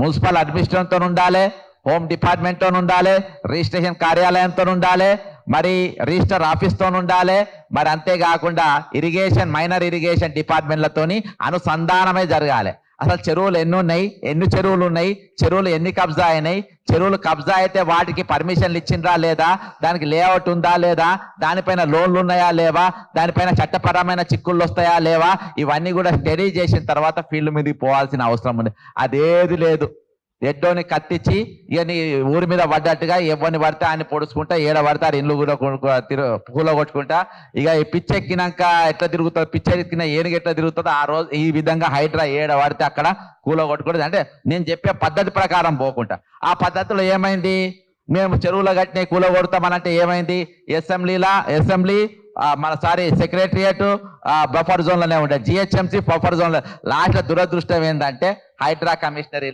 Municipal అడ్మినిస్ట్రేషన్తో ఉండాలి home డిపార్ట్మెంట్తో ఉండాలి registration కార్యాలయంతో ఉండాలి మరి రిజిస్టర్ ఆఫీస్తో ఉండాలి మరి అంతేకాకుండా ఇరిగేషన్ మైనర్ ఇరిగేషన్ డిపార్ట్మెంట్లతోని అనుసంధానమే జరగాలి. అసలు చెరువులు ఎన్ని ఉన్నాయి ఎన్ని చెరువులు ఉన్నాయి చెరువులు ఎన్ని కబ్జా అయినాయి? చెరువులు కబ్జా అయితే వాటికి పర్మిషన్లు ఇచ్చిండ్రా లేదా? దానికి లేఅవుట్ ఉందా లేదా? దానిపైన లోన్లు ఉన్నాయా లేవా? దానిపైన చట్టపరమైన చిక్కుళ్ళు వస్తాయా లేవా? ఇవన్నీ కూడా స్టడీ చేసిన తర్వాత ఫీల్డ్ మీదకి పోవాల్సిన అవసరం ఉంది. అదేది లేదు. ఎడ్డోని కత్తిచ్చి ఇక నీ ఊరి మీద పడ్డట్టుగా ఎవరిని పడితే ఆయన పొడుచుకుంటా ఏడ పడతారు ఇల్లు కూడా పూల కొట్టుకుంటా ఇక ఈ ఎట్లా తిరుగుతుంది పిచ్చెక్కిన ఏనుగు ఎట్లా తిరుగుతుందో ఆ రోజు ఈ విధంగా హైడ్రా ఏడ పడితే అక్కడ కూల కొట్టుకుంటుంది అంటే నేను చెప్పే పద్ధతి ప్రకారం పోకుండా ఆ పద్ధతిలో ఏమైంది? మేము చెరువులో కట్టిన కూల కొడతామనంటే ఏమైంది? అసెంబ్లీలా అసెంబ్లీ మన సారీ సెక్రటరియట్ బఫర్ జోన్లోనే ఉంటాయి జిహెచ్ఎంసీ బఫర్ జోన్లో. లాస్ట్ దురదృష్టం ఏంటంటే హైడ్రా కమిషనరీ